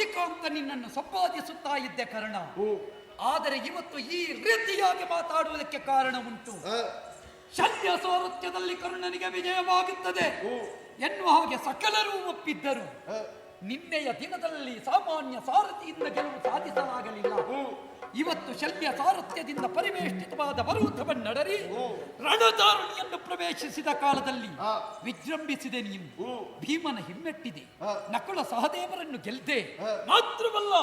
ಅತಿಕ್ರಾಂತ ನಿನ್ನನ್ನು ಸಂಪಾದಿಸುತ್ತಾ ಇದ್ದೆ ಕಾರಣ. ಆದರೆ ಇವತ್ತು ಈ ರೀತಿಯಾಗಿ ಮಾತಾಡುವುದಕ್ಕೆ ಕಾರಣ ಉಂಟು. ಶಲ್ಯ ಸೌರತ್ಯದಲ್ಲಿ ಕರ್ಣನಿಗೆ ವಿಜಯವಾಗುತ್ತದೆ. ಎನ್ನುವ ಹಾಗೆ ಸಕಲರೂ ಒಪ್ಪಿದ್ದರು. ನಿನ್ನೆಯ ದಿನದಲ್ಲಿ ಸಾಮಾನ್ಯ ಸಾರಥಿಯಿಂದ ಗೆಲುವು ಸಾಧಿಸಲಾಗಲಿಲ್ಲ. ಇವತ್ತು ಶಲ್ಯ ಸಾರಥ್ಯದಿಂದ ಪರಿವೇಷ್ಟಿತವಾದ ಪರ್ವತವನ್ನಡರಿ ರಣದಾರುಣಿಯನ್ನು ರಣಧಾರಣಿಯನ್ನು ಪ್ರವೇಶಿಸಿದ ಕಾಲದಲ್ಲಿ. ವಿಜೃಂಭಿಸಿದೆ ನೀನು ಹ್ಮ್. ಭೀಮನ ಹಿಮ್ಮೆಟ್ಟಿದೆ. ನಕುಲ ಸಹದೇವರನ್ನು ಗೆಲ್ದೆ. ಮಾತ್ರವಲ್ಲ.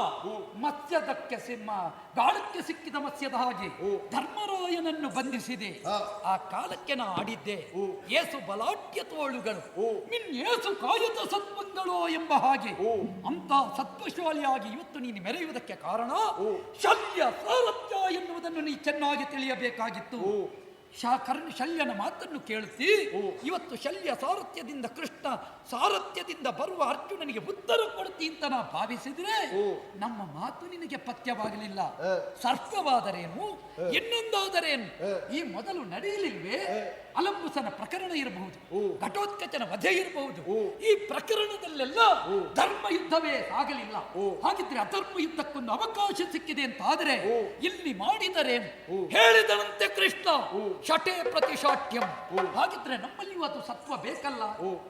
ಮತ್ಸ್ಯದಕ್ಕೆ ಸಿಂಹ ಗಾಳಕ್ಕೆ ಸಿಕ್ಕಿದ ಮತ್ಸ್ಯದ ಹಾಗೆ. ಧರ್ಮರಾಯನನ್ನು ಬಂಧಿಸಿದೆ ಆ. ಕಾಲಕ್ಕೆ ನಾ ಆಡಿದ್ದೆ. ಏಸು ಬಲಾಢ್ಯ ತೋಳುಗಳು. ನಿನ್ ಏಸು ಕಾಯದ ಸತ್ಪಂಗಳೋ ಎಂಬ ಹಾಗೆ. ಅಂತ ಸತ್ವಶಾಲಿಯಾಗಿ ಇವತ್ತು ನೀನು ಮೆರೆಯುವುದಕ್ಕೆ ಕಾರಣ ಹ್ಮ್. ಶಲ್ಯ ಸಾರಥ್ಯ ಎನ್ನುವುದನ್ನು ನೀ ಚೆನ್ನಾಗಿ ತಿಳಿಯಬೇಕಾಗಿತ್ತು. ಹ್ಮ್. ಶಾ ಶಲ್ಯನ ಮಾತನ್ನು ಕೇಳುತ್ತಿ. ಇವತ್ತು ಶಲ್ಯ ಸಾರಥ್ಯದಿಂದ ಕೃಷ್ಣ ಸಾರಥ್ಯದಿಂದ ಬರುವ ಅರ್ಜುನನಿಗೆ ಉತ್ತರ ಕೊಡ್ತಿ ಅಂತ ನಾ ಭಾವಿಸಿದ್ರೆ. ನಮ್ಮ ಮಾತು ನಿನಗೆ ಪಥ್ಯವಾಗಲಿಲ್ಲ. ಸರ್ಪವಾದರೇನು ಇನ್ನೊಂದಾದರೇನು ಈ ಮೊದಲು ನಡೆಯಲಿಲ್ವೇ ಅಲಂಬುಸನ ಪ್ರಕರಣ ಇರಬಹುದು. ಘಟೋತ್ಕಚನ ವಧೆ ಇರಬಹುದು. ಈ ಪ್ರಕರಣದಲ್ಲೆಲ್ಲ ಧರ್ಮ ಯುದ್ಧವೇ ಆಗಲಿಲ್ಲ. ಹಾಗಿದ್ರೆ ಅಧರ್ಮ ಯುದ್ಧಕ್ಕೊಂದು ಅವಕಾಶ ಸಿಕ್ಕಿದೆ ಅಂತ ಆದರೆ ಇಲ್ಲಿ ಮಾಡಿದರೆ. ಹೇಳಿದನಂತೆ ಕೃಷ್ಣ. ಶಟೇ ಪ್ರತಿಶಾಟ್ಯಂ. ಹಾಗಿದ್ರೆ ನಮ್ಮಲ್ಲಿ ಇವತ್ತು ಸತ್ವ ಬೇಕಲ್ಲ.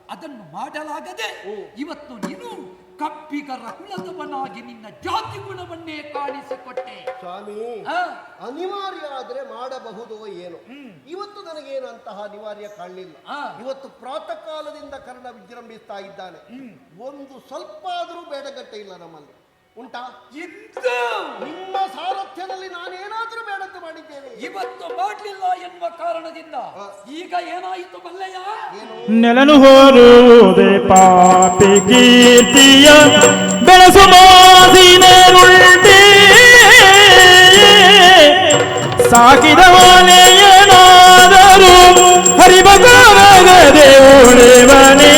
ಅದನ್ನು ಮಾಡಲಾಗದೆ. ಇವತ್ತು ನೀನು ಕಪ್ಪಿಗರ ಕುಲದವನಾಗಿ ನಿನ್ನ ಜಾತಿ ಗುಣವನ್ನೇ ಕಾಣಿಸಿಕೊಟ್ಟೆ ಸ್ವಾಮಿ ಆ? ಅನಿವಾರ್ಯ ಆದ್ರೆ ಮಾಡಬಹುದು ಏನು ಇವತ್ತು ನನಗೇನು ಅಂತಹ ಅನಿವಾರ್ಯ ಕಾಣಲಿಲ್ಲ. ಇವತ್ತು ಪ್ರಾತಃ ಕಾಲದಿಂದ ಕರ್ಣ ವಿಜೃಂಭಿಸ್ತಾ ಇದ್ದಾನೆ ಒಂದು ಸ್ವಲ್ಪ ಆದರೂ ಬೇಡಗಟ್ಟೆ ಇಲ್ಲ ನಮ್ಮಲ್ಲಿ ಉಂಟಾ? ಇಂದು ನಿಮ್ಮ ಸಾರಥ್ಯದಲ್ಲಿ ನಾನೇನಾದ್ರೂ ಬೇಡದ್ದು ಮಾಡಿದ್ದೇನೆ ಇವತ್ತು ಮಾಡಲಿಲ್ಲ ಎನ್ನುವ ಕಾರಣದಿಂದ ಈಗ ಏನಾಯಿತು ಬಲ್ಲೆಯ ನೆಲನು ಹೋರುವುದೇ ಪಾಪಿ ಕೀರ್ತಿಯ ಬೆಳಸು ಮಾಸಿನರುಳ್ಳಿ ಸಾಕಿದ ಮಾಲೆಯನಾದರೂ ಹರಿಬಗಾಗದೆ ಉಳಿವನೇ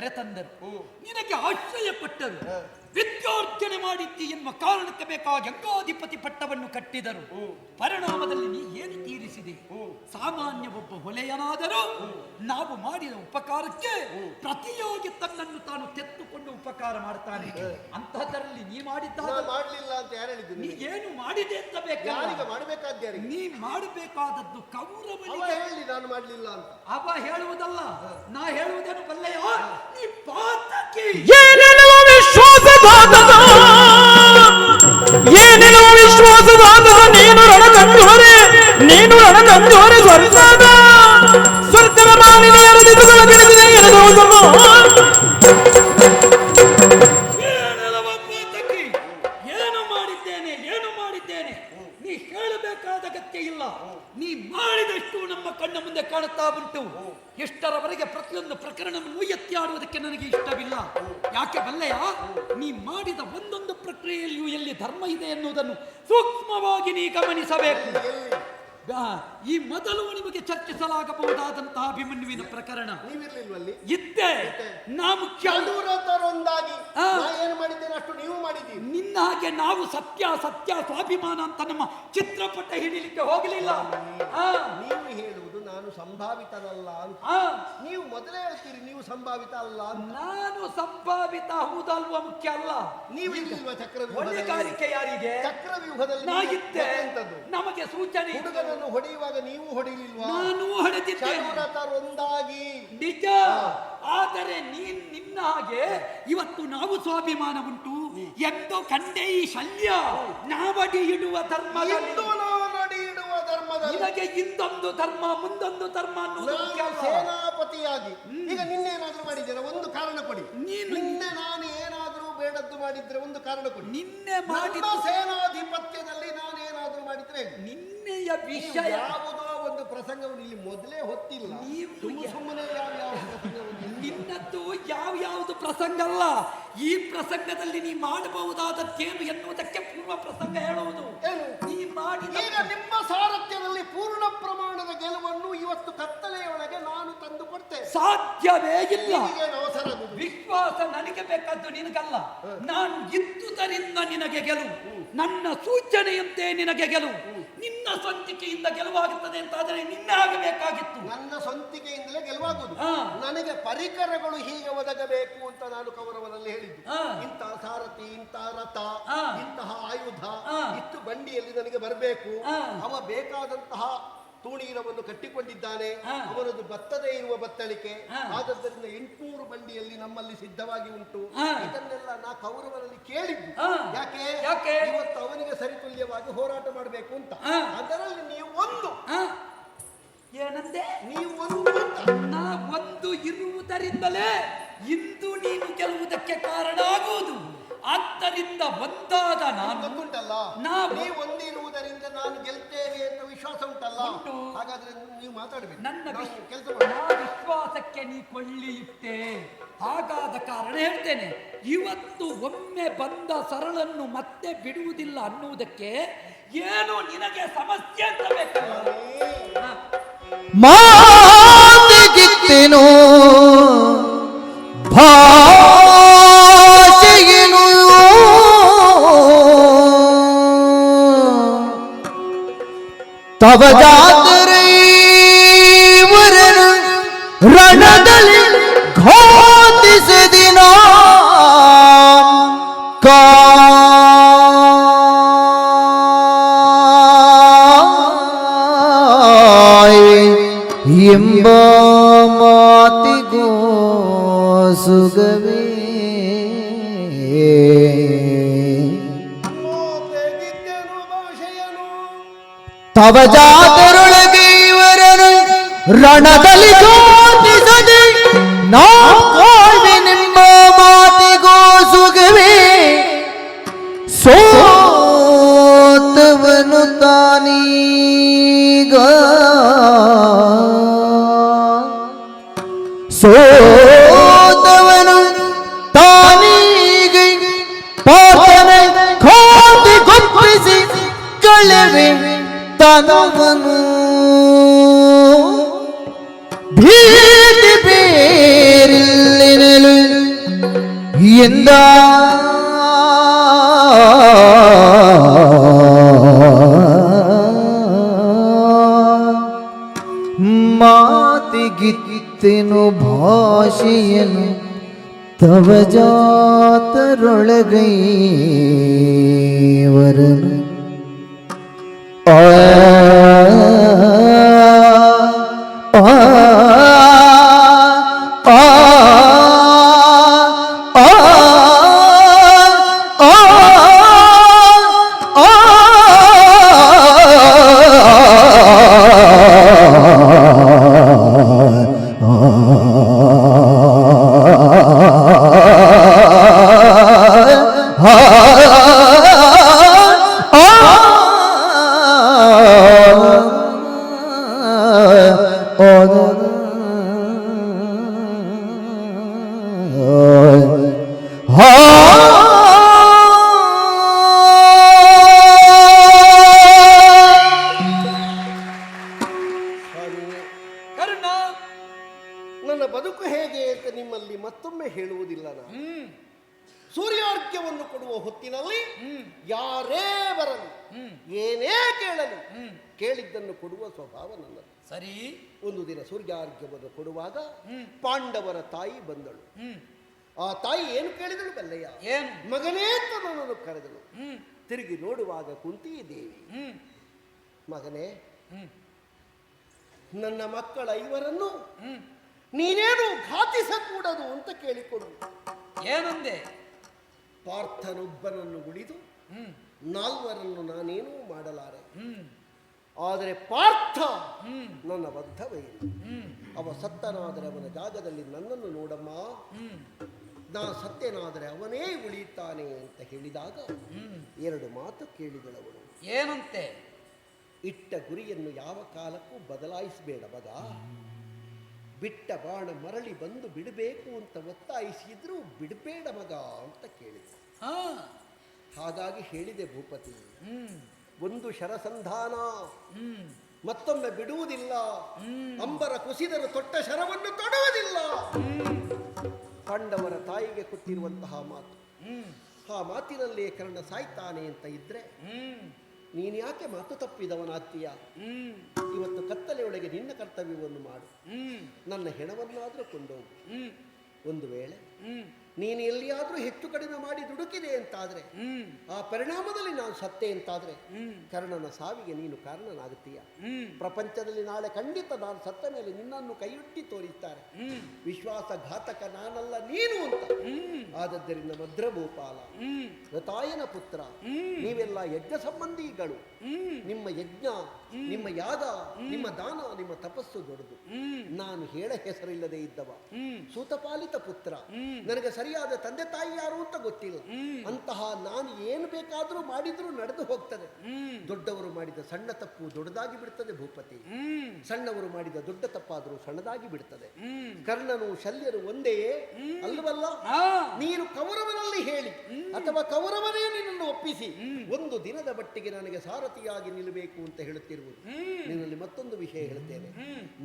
ಕರೆತಂದರು ನಿನಗೆ ಆಶ್ರಯ ಕೊಟ್ಟರು ವಿದ್ಯಾರ್ಜನೆ ಮಾಡಿದ್ದಿ ಎನ್ನುವ ಕಾರಣಕ್ಕೆ ಬೇಕಾ ಅಂಗಾಧಿಪತಿ ಪಟ್ಟವನ್ನು ಕಟ್ಟಿದರು ಪರಿಣಾಮದಲ್ಲಿ ನೀ ಏನು ತೀರಿಸಿದೆ? ಸಾಮಾನ್ಯ ಒಬ್ಬ ಹೊಲೆಯನಾದರೂ ನಾವು ಮಾಡಿದ ಉಪಕಾರಕ್ಕೆ ಪ್ರತಿಯೋಗಿ ತನ್ನನ್ನು ತಾನು ತೆತ್ತುಕೊಂಡು ಉಪಕಾರ ಮಾಡ್ತಾನೆ. ಅಂತಹದರಲ್ಲಿ ನೀ ಮಾಡಿದ್ದ ನಾನು ಮಾಡ್ಲಿಲ್ಲ ಅಂತ ಯಾರು ಹೇಳಿದ್ರು ನೀ ಏನು ಮಾಡಿದೆ ಅಂತ ಬೇಕಾ ಯಾರಿಗೆ ಮಾಡಬೇಕಾದ ಯಾರಿಗೆ? ನೀ ಮಾಡಬೇಕಾದದ್ದು ಕೌರವ ಹೇಳಿ ನಾನು ಮಾಡಲಿಲ್ಲ ಅಂತ. ಅವ ಹೇಳುವುದಲ್ಲ ನಾ ಹೇಳುವುದೇನು ಬಲ್ಲೆಯ ನೀ ಪಾತಕಿ. ವಿಶ್ವಾಸ ವಿಶ್ವಾಸದಾತದ ಏನೆನ್ನುವ ವಿಶ್ವಾಸದಾತದ ನೀನು ರಣಕಂಜೋರೆ ನೀನು ರಣಕಂಜೋರೆ ಸ್ವರ್ಗದ ಸ್ವರ್ಗದ ಮಾಲಿನ ಎರದಿದುಗಳ ತಿಳಿದಿದೆ ಎರಡುವುದನ್ನು ಮುಂದೆ ಬಂಟು ಉಂಟು ಎಷ್ಟರವರೆಗೆ ಪ್ರತಿಯೊಂದು ಪ್ರಕರಣವನ್ನು ಎತ್ತಿ ಆಡುವುದಕ್ಕೆ ನನಗೆ ಇಷ್ಟವಿಲ್ಲ. ಯಾಕೆ ಬಲ್ಲೆಯ ನೀ ಮಾಡಿದ ಒಂದೊಂದು ಪ್ರಕ್ರಿಯೆಯಲ್ಲಿಯೂ ಎಲ್ಲಿ ಧರ್ಮ ಇದೆ ಎನ್ನುವುದನ್ನು ಸೂಕ್ಷ್ಮವಾಗಿ ನೀ ಗಮನಿಸಬೇಕು. ಈ ಮೊದಲು ನಿಮಗೆ ಚರ್ಚಿಸಲಾಗಬಹುದಾದಂತಹ ಅಭಿಮನ್ಯುವಿನ ಪ್ರಕರಣ. ಇದ್ದೆ ನಾ ಮುಖ್ಯ ನಿನ್ನ ಹಾಗೆ ನಾವು ಸತ್ಯ ಸತ್ಯ ಸ್ವಾಭಿಮಾನ ಅಂತ ನಮ್ಮ ಚಿತ್ರಪಟ ಹಿಡಿಲಿಕ್ಕೆ ಹೋಗಲಿಲ್ಲ. ನೀವು ಹೇಳುವುದು ನಾನು ಸಂಭಾವಿತನಲ್ಲ ಅಂತ. ಆ, ನೀವು ಮೊದಲೇ ಹೇಳ್ತೀರಿ ನೀವು ಸಂಭಾವಿತ ಅಲ್ಲ ಅಂತ. ನಾನು ಸಂಭಾವಿತ ಹೌದಲ್ವ ಮುಖ್ಯ ಅಲ್ಲ? ನೀವು ಚಕ್ರವ್ಯೂಹದಲ್ಲಿ? ಹೊಣೆಗಾರಿಕೆ ಯಾರಿಗೆ? ಚಕ್ರವ್ಯೂಹದಲ್ಲಿ ಎಂತದ್ದು? ನಮಗೆ ಸೂಚನೆ ಇತ್ತು. ಹುಡುಗನನ್ನು ಹೊಡೆಯುವಾಗ ನೀವು ಹೊಡೆಯಲಿಲ್ವಾ? ನಾನು ಹೊಡೆದಿದ್ದೇನೆ. ಚದುರತರೊಂದಾಗಿ ನಿಜ. ಆದರೆ ನೀನ್ ನಿನ್ನ ಹಾಗೆ ಇವತ್ತು ನಾವು ಸ್ವಾಭಿಮಾನ ಉಂಟು. ಎಂದು ಕಂಡೆ ಈ ಶಲ್ಯ. ನಾವಡಿ ಇಡುವ ಧರ್ಮದಲ್ಲಿ. ಎಂದು ನಾವು ನಿನಗೆ ಇಂದೊಂದು ಧರ್ಮ ಮುಂದೊಂದು ಧರ್ಮ ನಾನು ಮುಖ್ಯ ಸೇನಾಪತಿಯಾಗಿ. ಈಗ ನಿನ್ನೆ ಏನಾದ್ರೂ ಮಾಡಿದ್ದೇನೆ ಒಂದು ಕಾರಣ ಕೊಡಿ. ನೀನು- ನಿನ್ನೆ ನಾನು ಏನಾದ್ರೂ ಬೇಡದ್ದು ಮಾಡಿದ್ರೆ ಒಂದು ಕಾರಣ ಕೊಡಿ. ನಿನ್ನೆ ಮಾಡಿದ ಸೇನಾಧಿಪತ್ಯದಲ್ಲಿ ನಾನು ಏನಾದ್ರೂ ಮಾಡಿದ್ರೆ ಹೇಗೆ? ನಿನ್ನೆಯ ವಿಷಯ ಯಾವುದೋ ಒಂದು ಪ್ರಸಂಗವನ್ನು ಇಲ್ಲಿ ಮೊದಲೇ ಹೊತ್ತಿಲ್ಲ. ನೀವು ಸುಮ್ಮ ಸುಮ್ಮನೆ ಯಾವ ಯಾವ ಪ್ರಸಂಗವನ್ನು ನಿನ್ನದ್ದು ಯಾವ ಯಾವುದು ಪ್ರಸಂಗ ಅಲ್ಲ ಈ ಪ್ರಸಂಗದಲ್ಲಿ ನೀ ಮಾಡಬಹುದಾದದ್ದೇನು ಎನ್ನುವುದಕ್ಕೆ ಪೂರ್ವ ಪ್ರಸಂಗ ಹೇಳುವುದು. ನೀ ಮಾಡಿ ಈಗ ನಿಮ್ಮ ಸಾರಥ್ಯದಲ್ಲಿ ಪೂರ್ಣ ಪ್ರಮಾಣದ ಗೆಲುವನ್ನು ಇವತ್ತು ಕತ್ತಲೆಯೊಳಗೆ ನಾನು ತಂದು ಕೊಡ್ತೇನೆ. ಸಾಧ್ಯವೇ ಇಲ್ಲ. ನಿಮಗೇನು ಅವಸರ ವಿಶ್ವಾಸ ನನಗೆ ಬೇಕಾದ್ದು ನಿನಗಲ್ಲ. ನಾನು ಇದ್ದುದರಿಂದ ನಿನಗೆ ಗೆಲುವು ನನ್ನ ಸೂಚನೆಯಂತೆ ನಿನಗೆ ಗೆಲುವು ನಿನ್ನ ಸ್ವಂತಿಕೆಯಿಂದ ಗೆಲುವಾಗುತ್ತದೆ ಅಂತಾದರೆ ನಿನ್ನೆ ಆಗಬೇಕಾಗಿತ್ತು ನನ್ನ ಸ್ವಂತಿಕೆಯಿಂದಲೇ ಗೆಲುವಾಗುವುದು ಹಾ. ನನಗೆ ಪರಿಕರಗಳು ಹೀಗೆ ಒದಗಬೇಕು ಅಂತ ನಾನು ಕೌರವನಲ್ಲಿ ಹೇಳಿದ್ದು ಹಾ. ಇಂತಹ ಸಾರಥಿ ಇಂತಹ ರಥ ಹಾ. ಇಂತಹ ಆಯುಧ ಹಾ. ಇಷ್ಟು ಬಂಡಿಯಲ್ಲಿ ನನಗೆ ಬರಬೇಕು ಹಾ. ಅವ ಬೇಕಾದಂತಹ ತೂಣೀರವನ್ನು ಕಟ್ಟಿಕೊಂಡಿದ್ದಾನೆ. ಅವರದು ಬತ್ತದೇ ಇರುವ ಬತ್ತಳಿಕೆ ಹಾ. ಆದ್ದರಿಂದ ಎಂಟುನೂರು ಬಂಡಿಯಲ್ಲಿ ನಮ್ಮಲ್ಲಿ ಸಿದ್ಧವಾಗಿ ಉಂಟು. ಇದನ್ನೆಲ್ಲ ನಾ ಕೌರವರಲ್ಲಿ ಕೇಳಿದ್ದು. ಯಾಕೆ? ಯಾಕೆ? ಇವತ್ತು ಅವನಿಗೆ ಸರಿತುಲ್ಯವಾಗಿ ಹೋರಾಟ ಮಾಡಬೇಕು ಅಂತ. ಅದರಲ್ಲಿ ನೀವು ಒಂದು. ಏನಂತೆ ನೀವು ಒಂದು ನಾ ಒಂದು ಇರುವುದರಿಂದಲೇ ಇಂದು ನೀನು ಗೆಲ್ಲುವುದಕ್ಕೆ ಕಾರಣ ಆಗುವುದು ಆದ್ದರಿಂದ ಒಂದಾದ ನಾನು ಗೊತ್ತುಂಟಲ್ಲ? ನಾವು- ನೀವು ಒಂದಿರುವುದರಿಂದ ನಾನು ಗೆಲ್ತೇವೆ ಅಂತ ವಿಶ್ವಾಸ ಉಂಟಲ್ಲ? ಉಂಟು. ಹಾಗಾದ್ರೆ ನೀವು ಮಾತಾಡಬೇಕು. ನನ್ನ ಕೆಲಸ ನಾ ವಿಶ್ವಾಸಕ್ಕೆ ನೀ ಕೊಳ್ಳಿ ಇಟ್ಟೆ ಹಾಗಾದ ಕಾರಣ ಹೇಳ್ತೇನೆ. ಇವತ್ತು ಒಮ್ಮೆ ಬಂದ ಸರಳನ್ನು ಮತ್ತೆ ಬಿಡುವುದಿಲ್ಲ ಅನ್ನುವುದಕ್ಕೆ ಏನು ನಿನಗೆ ಸಮಸ್ಯೆ ಅಂತ ಬೇಕು ಹಾ. अब जा ತವ ಜಾತರೊಳಗೆ ಇವರನು ರಣದಲ್ಲಿ ಜ್ಯೋತಿಸದೆ ನಾ ತನವನು ಭೀತಿ ಬೇರಿಲ್ಲಿನಲು ಎಂದ ಮಾತಿಗಿತ್ತೆನು ಭಾಷೆಯನು ತವ ಜಾತರೊಳಗೈವರನು ಆ ಆ ಕೇಳಿದ್ದನ್ನು ಕೊಡುವ ಸ್ವಭಾವ ನನ್ನದು. ಸರಿ. ಒಂದು ದಿನ ಸೂರ್ಯಾರ್ಘ್ಯವನ್ನು ಕೊಡುವಾಗ ಪಾಂಡವರ ತಾಯಿ ಬಂದಳು. ಹ್ಮ್. ಆ ತಾಯಿ ಏನು ಕೇಳಿದಳು ಬಲ್ಲಯ್ಯ ಏನು? ಮಗನೇ ಅಂತ ನನ್ನನ್ನು ಕರೆದಳು. ತಿರುಗಿ ನೋಡುವಾಗ ಕುಂತಿ ದೇವಿ ಮಗನೇ ನನ್ನ ಮಕ್ಕಳ ಐವರನ್ನು ನೀನೇನು ಘಾತಿಸಕೂಡದು ಅಂತ ಕೇಳಿಕೊಡು. ಏನಂದೆ? ಪಾರ್ಥನೊಬ್ಬನನ್ನು ಉಳಿದು ನಾಲ್ವರನ್ನು ನಾನೇನೂ ಮಾಡಲಾರೆ. ಆದರೆ ಪಾರ್ಥ ನನ್ನ ಬದ್ಧವೇ ಅವ ಸತ್ತನಾದರೆ ಅವನ ಜಾಗದಲ್ಲಿ ನನ್ನನ್ನು ನೋಡಮ್ಮ. ನಾ ಸತ್ಯನಾದರೆ ಅವನೇ ಉಳಿಯುತ್ತಾನೆ ಅಂತ ಹೇಳಿದಾಗ ಎರಡು ಮಾತು ಕೇಳಿದಳವಳು. ಏನಂತೆ? ಇಟ್ಟ ಗುರಿಯನ್ನು ಯಾವ ಕಾಲಕ್ಕೂ ಬದಲಾಯಿಸಬೇಡ ಮಗ ಬಿಟ್ಟ ಬಾಣ ಮರಳಿ ಬಂದು ಬಿಡಬೇಕು ಅಂತ ಒತ್ತಾಯಿಸಿದ್ರು ಬಿಡಬೇಡ ಮಗ ಅಂತ ಕೇಳಿದ. ಹಾಗಾಗಿ ಹೇಳಿದೆ ಭೂಪತಿ ಒಂದು ಶರಸಂಧಾನ ಮತ್ತೊಮ್ಮೆ ಬಿಡುವುದಿಲ್ಲ. ಅಂಬರ ಕುಸಿದರು ತೊಟ್ಟ ಶರವನ್ನು ತೊಡುವುದಿಲ್ಲ. ಪಾಂಡವರ ತಾಯಿಗೆ ಕೊಟ್ಟಿರುವಂತಹ ಮಾತು. ಆ ಮಾತಿನಲ್ಲೇ ಕರ್ಣ ಸಾಯ್ತಾನೆ ಅಂತ ಇದ್ರೆ ನೀನು ಯಾಕೆ ಮಾತು ತಪ್ಪಿದವನಾಗ್ತೀಯ? ಇವತ್ತು ಕತ್ತಲೆಯೊಳಗೆ ನಿನ್ನ ಕರ್ತವ್ಯವನ್ನು ಮಾಡು. ನನ್ನ ಹೆಣವನ್ನಾದರೂ ಕೊಂಡೋಗು. ಒಂದು ವೇಳೆ ನೀನು ಎಲ್ಲಿಯಾದರೂ ಹೆಚ್ಚು ಕಡಿಮೆ ಮಾಡಿ ದುಡುಕಿದೆ ಅಂತಾದರೆ ಆ ಪರಿಣಾಮದಲ್ಲಿ ನಾನು ಸತ್ತೆ ಅಂತಾದರೆ ಕರ್ಣನ ಸಾವಿಗೆ ನೀನು ಕಾರಣನಾಗುತ್ತೀಯ. ಪ್ರಪಂಚದಲ್ಲಿ ನಾಳೆ ಖಂಡಿತ ನಾನು ಸತ್ತ ಮೇಲೆ ನಿನ್ನನ್ನು ಕೈಯುಟ್ಟಿ ತೋರಿಸ್ತಾರೆ. ವಿಶ್ವಾಸಘಾತಕ ನಾನಲ್ಲ ನೀನು ಅಂತ. ಆದದ್ದರಿಂದ ಭದ್ರಭೂಪಾಲ ರತಾಯನ ಪುತ್ರ ನೀವೆಲ್ಲ ಯಜ್ಞ ಸಂಬಂಧಿಗಳು. ನಿಮ್ಮ ಯಜ್ಞ ನಿಮ್ಮ ಯಾದ ನಿಮ್ಮ ದಾನ ನಿಮ್ಮ ತಪಸ್ಸು ದೊಡ್ಡದು. ನಾನು ಹೇಳ ಹೆಸರಿಲ್ಲದೆ ಇದ್ದವ. ಸೂತಪಾಲಿತ ಪುತ್ರ. ನನಗೆ ಸರಿಯಾದ ತಂದೆ ತಾಯಿ ಯಾರು ಅಂತ ಗೊತ್ತಿಲ್ಲ. ಅಂತಹ ನಾನು ಏನು ಬೇಕಾದರೂ ಮಾಡಿದ್ರೂ ನಡೆದು ಹೋಗ್ತದೆ. ದೊಡ್ಡವರು ಮಾಡಿದ ಸಣ್ಣ ತಪ್ಪು ದೊಡ್ಡದಾಗಿ ಬಿಡ್ತದೆ ಭೂಪತಿ. ಸಣ್ಣವರು ಮಾಡಿದ ದೊಡ್ಡ ತಪ್ಪಾದರೂ ಸಣ್ಣದಾಗಿ ಬಿಡ್ತದೆ. ಕರ್ಣನು ಶಲ್ಯರು ಒಂದೇ ಅಲ್ಲವಲ್ಲ ನೀನು ಕೌರವನಲ್ಲಿ ಹೇಳಿ. ಅಥವಾ ಕೌರವನೇ ನಿನ್ನನ್ನು ಒಪ್ಪಿಸಿ. ಒಂದು ದಿನದ ಬಟ್ಟಿಗೆ ನನಗೆ ಸಾರಥಿಯಾಗಿ ನಿಲ್ಲಬೇಕು ಅಂತ ಹೇಳುತ್ತಿರುವುದು ನಿನ್ನಲ್ಲಿ ಮತ್ತೊಂದು ವಿಷಯ ಹೇಳ್ತೇನೆ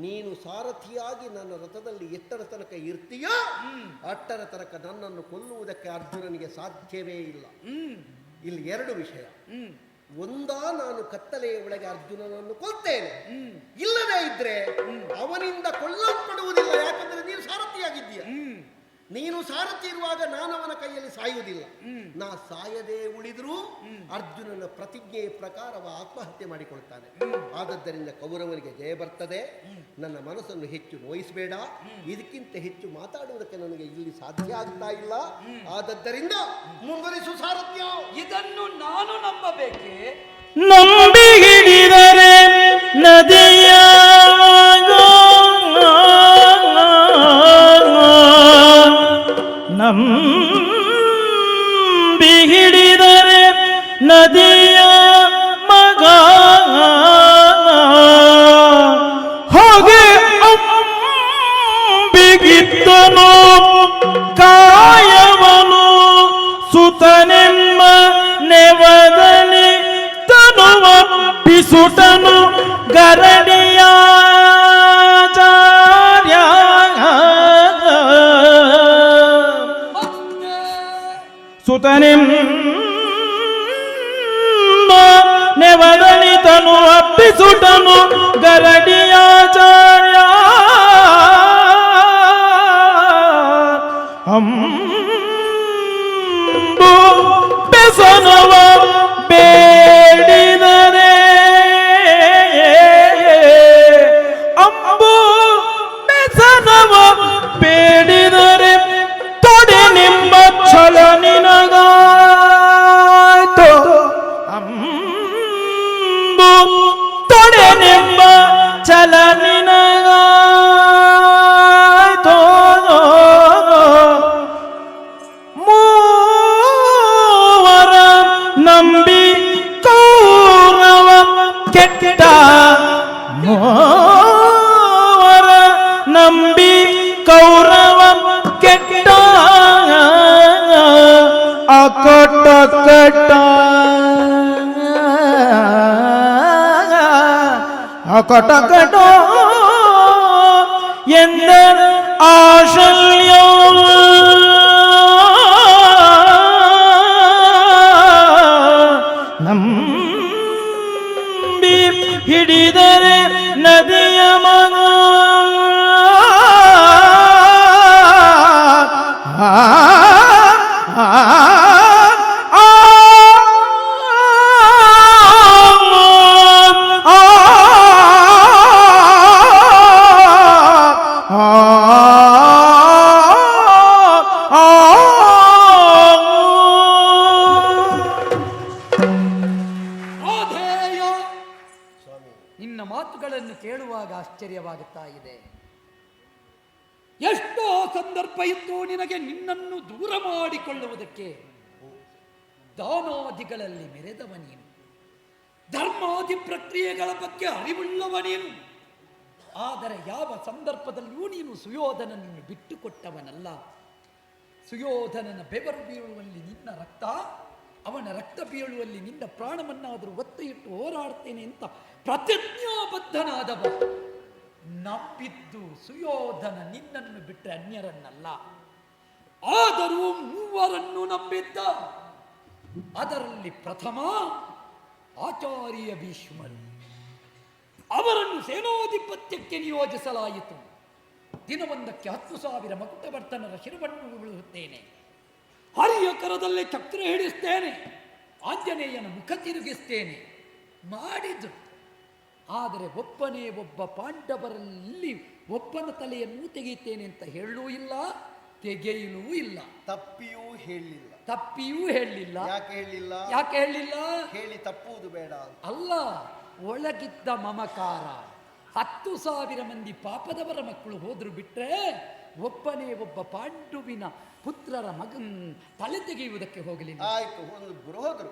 ನೀನು ಸಾರಥಿಯಾಗಿ ನನ್ನ ರಥದಲ್ಲಿ ಎತ್ತರ ತನಕ ಇರ್ತೀಯೋ ಅಟ್ಟರ ತನಕ ನನ್ನನ್ನು ಕೊಲ್ಲುವುದಕ್ಕೆ ಅರ್ಜುನನಿಗೆ ಸಾಧ್ಯವೇ ಇಲ್ಲ. ಇಲ್ಲಿ ಎರಡು ವಿಷಯ. ಒಂದಾ ನಾನು ಕತ್ತಲೆಯ ಒಳಗೆ ಅರ್ಜುನನನ್ನು ಕೊಲ್ತೇನೆ. ಇಲ್ಲದೇ ಇದ್ರೆ ಅವನಿಂದ ಕೊಲ್ಲಲ್ಪಡುವುದಿಲ್ಲ ಯಾಕಂದ್ರೆ ನೀನು ಸಾರಥಿಯಾಗಿದ್ದೀಯ. ನೀನು ಸಾರಥಿ ಇರುವಾಗ ನಾನು ಅವನ ಕೈಯಲ್ಲಿ ಸಾಯುವುದಿಲ್ಲ. ನಾ ಸಾಯದೇ ಉಳಿದರೂ ಅರ್ಜುನನ ಪ್ರತಿಜ್ಞೆಯ ಪ್ರಕಾರವ ಆತ್ಮಹತ್ಯೆ ಮಾಡಿಕೊಳ್ತಾನೆ. ಆದದ್ದರಿಂದ ಕೌರವನಿಗೆ ಜಯ ಬರ್ತದೆ. ನನ್ನ ಮನಸ್ಸನ್ನು ಹೆಚ್ಚು ನೋಯಿಸಬೇಡ. ಇದಕ್ಕಿಂತ ಹೆಚ್ಚು ಮಾತಾಡುವುದಕ್ಕೆ ನನಗೆ ಇಲ್ಲಿ ಸಾಧ್ಯ ಆಗ್ತಾ ಇಲ್ಲ. ಆದದ್ದರಿಂದ ಮುಂದುವರಿಸು ಸಾರಥ್ಯ. ಇದನ್ನು ನಾನು ನಂಬಬೇಕೆ? ನಂಬಿ ಹಿಡಿದರೆ ನದಿಯ ನಂಬಿ ಹಿಡಿದರೆ ನದಿಯ ಮಗ. ಹೋಗಿ ಬಿಗಿತ್ತನು ಕಾಯವನು ಸುತನೆಮ್ಮ ನೆವದನೆ ತನುವ ಪಿಸುಟನು ಗರಡಿಯ ಸುತನೆಮ್ಮ ನೆವದಲ್ಲಿ ತನು ಅಪ್ಪಿಸುಟನು ಕೆಟ್ಟ ಮೂವರ ನಂಬಿ ಕೌರವ ಕೆಟ್ಟ ಅಕಟ ಕಟ್ಟ ಅಕಟ ಆಶ್ಚರ್ಯವಾಗುತ್ತಾ ಇದೆ. ಎಷ್ಟೋ ಸಂದರ್ಭ ಇತ್ತು ನಿನಗೆ ನಿನ್ನನ್ನು ದೂರ ಮಾಡಿಕೊಳ್ಳುವುದಕ್ಕೆ ದಾನಾದಿಗಳಲ್ಲಿ ಮೆರೆದವ ನೀನು. ಧರ್ಮಾದಿ ಪ್ರಕ್ರಿಯೆಗಳ ಬಗ್ಗೆ ಅರಿವುಳ್ಳವ ನೀನು. ಆದರೆ ಯಾವ ಸಂದರ್ಭದಲ್ಲಿಯೂ ನೀನು ಸುಯೋಧನನನ್ನು ಬಿಟ್ಟುಕೊಟ್ಟವನಲ್ಲ. ಸುಯೋಧನನ ಬೆವರು ಬೀಳುವಲ್ಲಿ ನಿನ್ನ ರಕ್ತ, ಅವನ ರಕ್ತ ಬೀಳುವಲ್ಲಿ ನಿನ್ನ ಪ್ರಾಣವನ್ನಾದರೂ ಒತ್ತೆಯಿಟ್ಟು ಹೋರಾಡ್ತೇನೆ ಅಂತ ಪ್ರತಿಜ್ಞಾಬದ್ಧನಾದವ. ನಂಬಿದ್ದು ಸುಯೋಧನ ನಿನ್ನನ್ನು ಬಿಟ್ಟರೆ ಅನ್ಯರನ್ನಲ್ಲ. ಆದರೂ ಮೂವರನ್ನು ನಂಬಿದ್ದ. ಅದರಲ್ಲಿ ಪ್ರಥಮ ಆಚಾರ್ಯ ಭೀಷ್ಮರು. ಅವರನ್ನು ಸೇನಾಧಿಪತ್ಯಕ್ಕೆ ನಿಯೋಜಿಸಲಾಯಿತು. ದಿನವೊಂದಕ್ಕೆ ಹತ್ತು ಸಾವಿರ ಮಕುಟವರ್ತನರ ಶಿರವನ್ನು ಉಳಿಸುತ್ತೇನೆ ಹರಿಯ ಕರದಲ್ಲೇ ಚಕ್ರ ಹಿಡಿಸ್ತೇನೆ. ಆಂಜನೇಯನ ಮುಖ ತಿರುಗಿಸ್ತೇನೆ. ಮಾಡಿದ್ರು. ಆದರೆ ಒಬ್ಬನೇ ಒಬ್ಬ ಪಾಂಡವರಲ್ಲಿ ಒಬ್ಬನ ತಲೆಯನ್ನು ತೆಗೆಯುತ್ತೇನೆ ಅಂತ ಹೇಳಲೂ ಇಲ್ಲ ತೆಗೆಯಲೂ ಇಲ್ಲ. ತಪ್ಪಿಯೂ ಹೇಳಲಿಲ್ಲ ತಪ್ಪಿಯೂ ಹೇಳಲಿಲ್ಲ ಯಾಕೆ ಹೇಳಲಿಲ್ಲ ಯಾಕೆ ಹೇಳಲಿಲ್ಲ ಹೇಳಿ ತಪ್ಪುವುದು ಬೇಡ ಅಲ್ಲ ಒಳಗಿದ್ದ ಮಮಕಾರ. ಹತ್ತು ಸಾವಿರ ಮಂದಿ ಪಾಪದವರ ಮಕ್ಕಳು ಹೋದ್ರು ಬಿಟ್ರೆ ಒಬ್ಬನೇ ಒಬ್ಬ ಪಾಂಡುವಿನ ಪುತ್ರರ ಮಗನ್ ತಲೆ ತೆಗೆಯುವುದಕ್ಕೆ ಹೋಗಲಿಲ್ಲ. ಆಯ್ತು ಒಂದು ಹೋದ್ರು.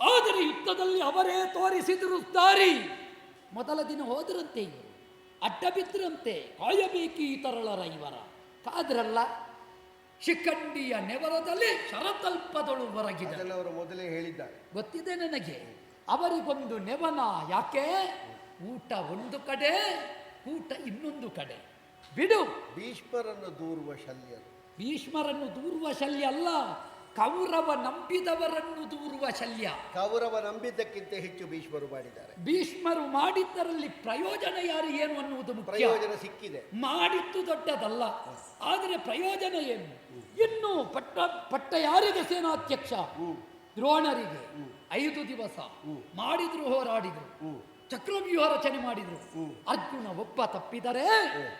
ಆದರೆ ಯುದ್ಧದಲ್ಲಿ ಅವರೇ ತೋರಿಸಿದರು ದಾರಿ. ಮೊದಲ ದಿನ ಹೋದ್ರಂತೆ ಇವರು ಅಡ್ಡ ಬಿದ್ದರಂತೆ ಕಾಯಬೇಕಿ ತರಳರ ಇವರ ಕಾದ್ರಲ್ಲ ಶಿಖಂಡಿಯ ನೆವರದಲ್ಲಿ ಶರತಲ್ಪದಳು ಹೊರಗಿದೆ ಅವರು ಮೊದಲೇ ಹೇಳಿದ್ದಾರೆ. ಗೊತ್ತಿದೆ ನನಗೆ ಅವರಿಗೊಂದು ನೆವನ ಯಾಕೆ? ಊಟ ಒಂದು ಕಡೆ ಊಟ ಇನ್ನೊಂದು ಕಡೆ. ಬಿಡು. ಭೀಷ್ಮರನ್ನು ದೂರುವ ಶಲ್ಯ ಭೀಷ್ಮರನ್ನು ದೂರುವ ಶಲ್ಯ ಅಲ್ಲ ಕೌರವ ನಂಬಿದವರನ್ನು ದೂರುವ ಶಲ್ಯ. ಕೌರವ ನಂಬಿದ್ದಕ್ಕಿಂತ ಹೆಚ್ಚು ಭೀಷ್ಮರು ಮಾಡಿದ್ದಾರೆ. ಭೀಷ್ಮರು ಮಾಡಿದ್ದರಲ್ಲಿ ಪ್ರಯೋಜನ ಯಾರು ಏನು ಅನ್ನುವುದು ಪ್ರಯೋಜನ ಸಿಕ್ಕಿದೆ. ಮಾಡಿದ್ದು ದೊಡ್ಡದಲ್ಲ. ಆದರೆ ಪ್ರಯೋಜನ ಏನು? ಇನ್ನು ಪಟ್ಟ ಪಟ್ಟ ಯಾರಿಗೆ ಸೇನಾಧ್ಯಕ್ಷ? ದ್ರೋಣರಿಗೆ. ಐದು ದಿವಸ. ಮಾಡಿದ್ರು ಹೋರಾಡಿದ್ರು. ಚಕ್ರವ್ಯೂಹ ರಚನೆ ಮಾಡಿದ್ರು ಅರ್ಜುನ ಒಬ್ಬ ತಪ್ಪಿದರೆ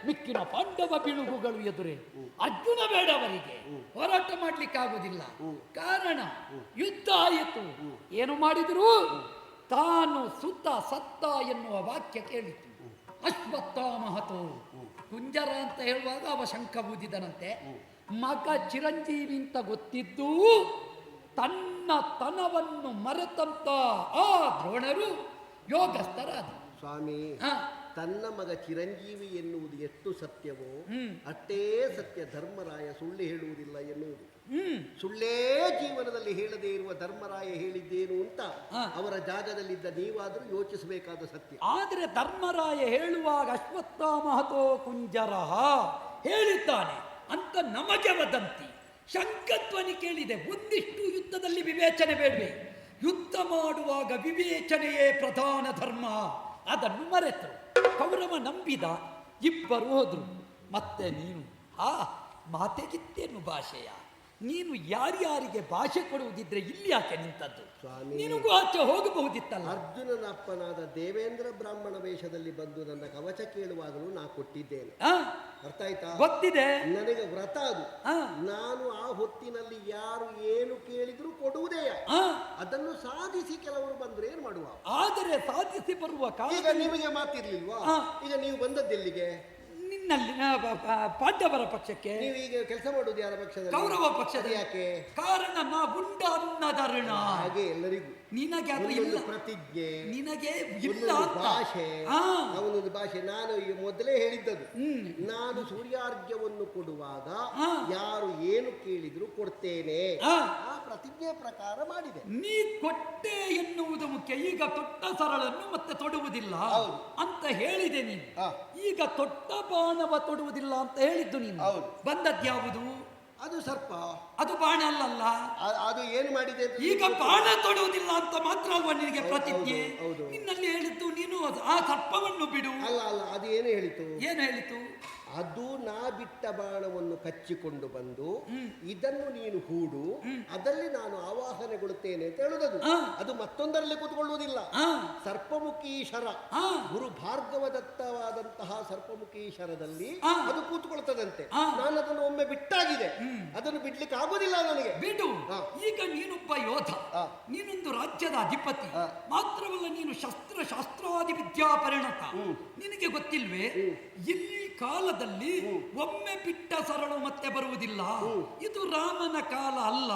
ಮಿಕ್ಕಿನ ಪಾಂಡವ ಬಿಳುಗುಗಳು ಎದುರೇ. ಅರ್ಜುನ ಬೇಡವರಿಗೆ ಹೋರಾಟ ಮಾಡ್ಲಿಕ್ಕಾಗುವುದಿಲ್ಲ. ಕಾರಣ ಯುದ್ಧ ಆಯಿತು. ಏನು ಮಾಡಿದ್ರು? ತಾನು ಸುತ್ತ ಸತ್ತ ಎನ್ನುವ ವಾಕ್ಯ ಕೇಳಿತು. ಅಶ್ವತ್ಥಾಮಹತು ಕುಂಜರ ಅಂತ ಹೇಳುವಾಗ ಅವ ಶಂಖ ಬೂದಿದನಂತೆ. ಮಗ ಚಿರಂಜೀವಿ ಅಂತ ಗೊತ್ತಿದ್ದು ತನ್ನ ತನವನ್ನು ಮರೆತಂತ ಆ ದ್ರೋಣರು ಯೋಗಸ್ಥರಾದ. ಸ್ವಾಮಿ ತನ್ನ ಮಗ ಚಿರಂಜೀವಿ ಎನ್ನುವುದು ಎಷ್ಟು ಸತ್ಯವೋ. ಅಷ್ಟೇ ಸತ್ಯ ಧರ್ಮರಾಯ ಸುಳ್ಳು ಹೇಳುವುದಿಲ್ಲ ಎನ್ನುವುದು. ಹ್ಮ್. ಸುಳ್ಳೇ ಜೀವನದಲ್ಲಿ ಹೇಳದೇ ಇರುವ ಧರ್ಮರಾಯ ಹೇಳಿದ್ದೇನು ಅಂತ ಅವರ ಜಾಗದಲ್ಲಿದ್ದ ನೀವಾದರೂ ಯೋಚಿಸಬೇಕಾದ ಸತ್ಯ. ಆದರೆ ಧರ್ಮರಾಯ ಹೇಳುವಾಗ ಅಶ್ವತ್ಥಾಮಹತೋ ಕುಂಜರ ಹೇಳಿದ್ದಾನೆ. ಅಂತ ನಮಗೆ ವದಂತಿ. ಶಂಕತ್ವನಿ ಕೇಳಿದೆ. ಒಂದಿಷ್ಟು ಯುದ್ಧದಲ್ಲಿ ವಿವೇಚನೆ ಬೇಡವೆ. ಯುದ್ಧ ಮಾಡುವಾಗ ವಿವೇಚನೆಯೇ ಪ್ರಧಾನ ಧರ್ಮ. ಅದನ್ನು ಮರೆತು ಕೌರವ ನಂಬಿದ ಇಬ್ಬರು ಹೋದ್ರು. ಮತ್ತೆ ನೀನು ಆ ಮಾತೆಗಿತ್ತೇನು ಭಾಷೆಯ? ನೀನು ಯಾರ್ಯಾರಿಗೆ ಭಾಷೆ ಕೊಡುವುದಿದ್ರೆ ಇಲ್ಲಿ ಯಾಕೆ ನಿಂತದ್ದು? ಸ್ವಾಮಿ. ನಿನಗೂ ಆಚೆ ಹೋಗಬಹುದಿತ್ತಲ್ಲ? ಅರ್ಜುನನ ಅಪ್ಪನಾದ ದೇವೇಂದ್ರ ಬ್ರಾಹ್ಮಣ ವೇಷದಲ್ಲಿ ಬಂದು ನನ್ನ ಕವಚ ಕೇಳುವಾಗಲೂ ನಾ ಕೊಟ್ಟಿದ್ದೇನೆ. ಅರ್ಥ ಆಯ್ತಾ ಗೊತ್ತಿದೆ. ನನಗೆ ವ್ರತ ಅದು. ನಾನು ಆ ಹೊತ್ತಿನಲ್ಲಿ ಯಾರು ಏನು ಕೇಳಿದ್ರು ಕೊಡುವುದೇ ಆ, ಅದನ್ನು ಸಾಧಿಸಿ ಕೆಲವರು ಬಂದ್ರೆ ಏನ್ ಮಾಡುವ? ಆದರೆ ಸಾಧಿಸಿ ಬರುವ ಕಾಲ ಈಗ ನಿಮಗೆ ಮಾತಿರ್ಲಿಲ್ವಾ? ಈಗ ನೀವು ಬಂದದ್ದೆಲ್ಲಿಗೆ? ನಿನ್ನಲ್ಲಿ ಪಾಂಡವರ ಪಕ್ಷಕ್ಕೆ. ನೀವು ಈಗ ಕೆಲಸ ಮಾಡುವುದು ಯಾರ ಪಕ್ಷದ ಕೌರವ ಪಕ್ಷದ ಯಾಕೆ ಕಾರಣ ನಾ ಗುಂಡ ಅನ್ನದರಣ ಹಾಗೆ ಎಲ್ಲರಿಗೂ. ನಿನಗೆ ಅದು ಒಂದೊಂದು ಇಲ್ಲ ಪ್ರತಿಜ್ಞೆ ನಿನಗೆ ಇಲ್ಲ ಒಂದೊಂದು ಅಂತ ಭಾಷೆ ಆ, ಅವನೊಂದು ಭಾಷೆ ನಾನು ಈಗ ಮೊದಲೇ ಹೇಳಿದ್ದದು ಹ್ಮ್. ನಾನು ಸೂರ್ಯಾರ್ಘ್ಯವನ್ನು ಕೊಡುವಾಗ. ಯಾರು ಏನು ಕೇಳಿದ್ರು ಕೊಡ್ತೇನೆ ಆ. ಆ ಪ್ರತಿಜ್ಞೆ ಪ್ರಕಾರ ಮಾಡಿದೆ ನೀ ಕೊಟ್ಟೆ ಎನ್ನುವುದು ಮುಖ್ಯ ಈಗ ತೊಟ್ಟ ಸರಳನ್ನು ಮತ್ತೆ ತೊಡುವುದಿಲ್ಲ ಹೌದು. ಅಂತ ಹೇಳಿದೆ ನೀನು ಆ. ಈಗ ತೊಟ್ಟ ಬಾಣವ ತೊಡುವುದಿಲ್ಲ ಅಂತ ಹೇಳಿದ್ದು ನೀನು ಹೌದು. ಬಂದದ್ಯಾವುದು ಅದು ಸರ್ಪ. ಅದು ಬಾಣ ಅಲ್ಲಲ್ಲ? ಅದು ಏನು ಮಾಡಿದೆ ಈಗ ಬಾಣ ತೊಡುವುದಿಲ್ಲ ಅಂತ ಮಾತ್ರ ಅಲ್ವಾ ನಿನಗೆ ಪ್ರತಿಜ್ಞೆ. ನಿನ್ನಲ್ಲಿ ಹೇಳಿತ್ತು ನೀನು ಆ ಸರ್ಪವನ್ನು ಬಿಡು. ಅಲ್ಲ ಅಲ್ಲ ಅದು ಏನು ಹೇಳಿತು? ಏನು ಹೇಳಿತು? ಅದು ನಾ ಬಿಟ್ಟ ಬಾಣವನ್ನು ಕಚ್ಚಿಕೊಂಡು ಬಂದು ಇದನ್ನು ನೀನು ಹೂಡು ಅದರಲ್ಲಿ ನಾನು ಆವಾಹನೆಗೊಳ್ಳುತ್ತೇನೆ ಅಂತ ಹೇಳುದದು. ಅದು ಮತ್ತೊಂದರಲ್ಲಿ ಕೂತ್ಕೊಳ್ಳುವುದಿಲ್ಲ. ಸರ್ಪಮುಖೀಶ್ವರ ಸರ್ಪಮುಖಿ ಶರ ಗುರು ಭಾರ್ಗವ ದತ್ತವಾದಂತಹ ಸರ್ಪಮುಖೀಶ್ವರದಲ್ಲಿ ಅದು ಕೂತ್ಕೊಳ್ತದಂತೆ. ನಾನು ಅದನ್ನು ಒಮ್ಮೆ ಬಿಟ್ಟಾಗಿದೆ. ಅದನ್ನು ಬಿಡ್ಲಿಕ್ಕೆ ಆಗೋದಿಲ್ಲ ನನಗೆ. ಬಿಡು. ಈಗ ನೀನೊಬ್ಬ ಯೋಧ. ನೀನೊಂದು ರಾಜ್ಯದ ಅಧಿಪತಿ. ಮಾತ್ರವಲ್ಲ ನೀನು ಶಸ್ತ್ರ ಶಾಸ್ತ್ರಾದಿ ವಿದ್ಯಾ ಪರಿಣತ ನಿನಗೆ ಗೊತ್ತಿಲ್ವೇ? ಇಲ್ಲಿ ಕಾಲದಲ್ಲಿ ಒಮ್ಮೆ ಬಿಟ್ಟ ಸರಳು ಮತ್ತೆ ಬರುವುದಿಲ್ಲ. ಇದು ರಾಮನ ಕಾಲ ಅಲ್ಲ.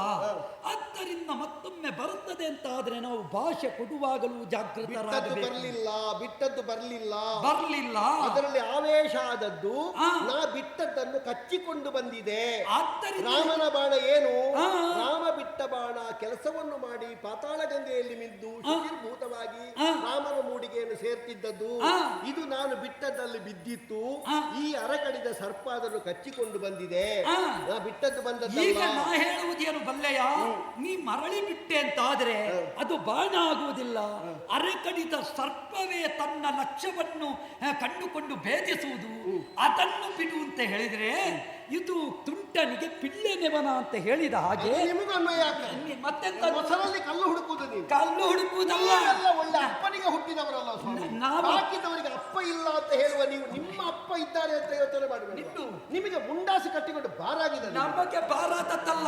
ಆದ್ದರಿಂದ ಮತ್ತೊಮ್ಮೆ ಬರುತ್ತದೆ ಅಂತ ಆದ್ರೆ ನಾವು ಭಾಷೆ ಕೊಡುವಾಗಲೂ ಜಾಗೃತರಾಗಬೇಕು. ಬರ್ಲಿಲ್ಲ. ಬಿಟ್ಟದ್ದು ಬರಲಿಲ್ಲ. ಬರಲಿಲ್ಲ. ಅದರಲ್ಲಿ ಆವೇಶ ಆದದ್ದು. ನಾ ಬಿಟ್ಟದ್ದನ್ನು ಕಚ್ಚಿಕೊಂಡು ಬಂದಿದೆ. ರಾಮನ ಬಾಣ ಏನು. ರಾಮ ಬಿಟ್ಟ ಬಾಣ ಕೆಲಸವನ್ನು ಮಾಡಿ ಪಾತಾಳ ಗಂಗೆಯಲ್ಲಿ ಮಿಂದು ಶುಚಿರ್ಭೂತವಾಗಿ. ರಾಮನ ಮೂಡಿಗೆಯನ್ನು ಸೇರ್ತಿದ್ದದ್ದು. ಇದು ನಾನು ಬಿಟ್ಟದ್ದಲ್ಲಿ ಬಿದ್ದಿತ್ತು. ಈ ಅರಕಡಿದ ಸರ್ಪ ಅದನ್ನು ಕಚ್ಚಿಕೊಂಡು ಬಂದಿದೆ. ನಾ ಬಿಟ್ಟದ್ದು ಬಂದದ್ದು ಬಂದದ್ದಲ್ಲ ಹೇಳುವುದೇನು ಬಲ್ಲೆಯ? ನೀ ಮರಳಿ ಬಿಟ್ಟೆ ಅಂತಾದ್ರೆ ಅದು ಬಾಣ ಆಗುವುದಿಲ್ಲ ಅರೆಕಡಿದ ಸರ್ಪವೇ ತನ್ನ ಲಕ್ಷ್ಯವನ್ನು ಕಂಡುಕೊಂಡು ಭೇದಿಸುವುದು ಅದನ್ನು ಬಿಡು ಅಂತ ಹೇಳಿದ್ರೆ ಇದು ತುಂಟನಿಗೆ ಪಿಳ್ಳೆ ನೆವನ ಅಂತ ಹೇಳಿದ ಹಾಗೆ ನಿಮಗೂ ಅನ್ವಯ ಆಗ್ತದೆ. ಮತ್ತೆಂತ ಮೊಸರಲ್ಲಿ ಕಲ್ಲು ಹುಡುಕುವುದು ನೀವು. ಕಲ್ಲು ಹುಡುಕುವುದಲ್ಲ. ಅಲ್ಲ ಒಳ್ಳೆ ಅಪ್ಪನಿಗೆ ಹುಟ್ಟಿದವರಲ್ಲ ಸ್ವಾಮಿ. ನಾವು- ಹಾಕಿದವರಿಗೆ ಅಪ್ಪ ಇಲ್ಲ ಅಂತ ಹೇಳುವ ನೀವು ನಿಮ್ಮ ಅಪ್ಪ ಇದ್ದಾರೆ ಅಂತ ಯೋಚನೆ ಮಾಡಬೇಡಿ. ನಿಮಗೆ ಮುಂಡಾಸು ಕಟ್ಟಿಕೊಂಡು ಬಾರಾಗಿದೆ ನಮಗೆ ಬಾರಾದತ್ತಲ್ಲ